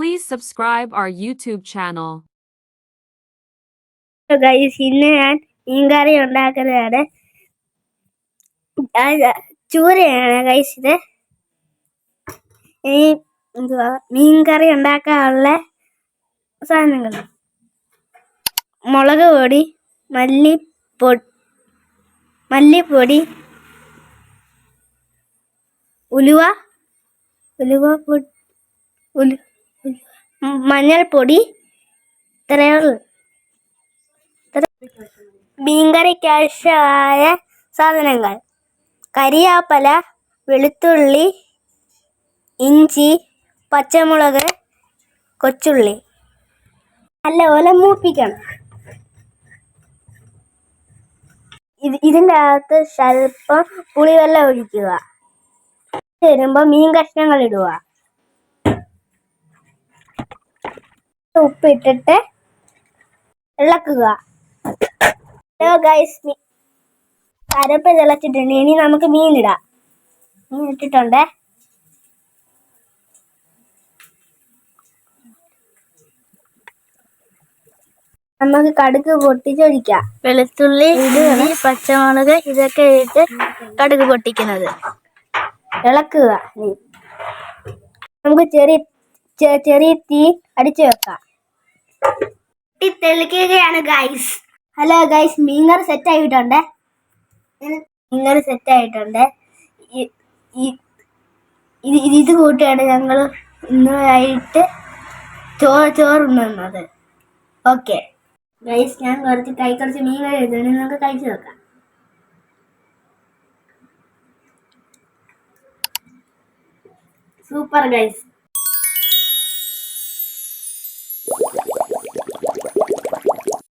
Please subscribe our YouTube channel. Guys ഇന്ന് ഞാൻ മീൻകറി ഉണ്ടാക്കുന്നതാണ്. ചൂരയാണ് ഗൈസ് ഇത്. ഇനി എന്തുവാ? മീൻകറി ഉണ്ടാക്കാനുള്ള സാധനങ്ങൾ. മുളക് പൊടി മല്ലിപ്പൊ മല്ലിപ്പൊടി ഉലുവ ഉലുവ പൊടി ഉലു- മഞ്ഞൾപ്പൊടി ഇത്രയേ ഉള്ളൂ മീൻകറിക്ക് സാധനങ്ങൾ കരിയാപ്പല വെളുത്തുള്ളി ഇഞ്ചി പച്ചമുളക് കൊച്ചുള്ളി. നല്ലപോലെ മൂപ്പിക്കണം. ഇത് ഇതിന്റെ അകത്ത് സ്വല്പം പുളിവെള്ളം ഒഴിക്കുക. വരുമ്പോൾ മീൻ കഷ്ണങ്ങൾ ഇടുക. ഉപ്പിട്ടിട്ട് ഇളക്കുക ഹലോ ഗൈസ് കരപ്പ് തിളച്ചിട്ടുണ്ട്. ഇനി നമുക്ക് മീൻ ഇടാം. മീൻ ഇട്ടിട്ടുണ്ട്. നമുക്ക് കടുക് പൊട്ടിച്ചൊഴിക്കാം. വെളുത്തുള്ളി ഇഞ്ചി പച്ചമുളക് ഇതൊക്കെ ഇട്ട് കടുക് പൊട്ടിക്കുന്നത്. ഇളക്കുക നമുക്ക് ചെറിയ ചെറിയ തീ അടിച്ചു വെക്കാം. തെളിക്കുകയാണ് ഗൈസ് ഹലോ ഗൈസ് മീങ്ങർ സെറ്റ് ആയിട്ടുണ്ട്. മീൻകറി സെറ്റ് ആയിട്ടുണ്ട്. ഇത് കൂട്ടിയാണ് ഞങ്ങൾ ഇന്ന് ആയിട്ട് ചോറ് ചോറുണ്ണുന്നത്. ഓക്കെ ഗൈസ് ഞാൻ കുറച്ച് കൈ കുറച്ച് മീൻ കറി നിങ്ങൾക്ക് നമുക്ക് കഴിച്ചു നോക്കാം. Super guys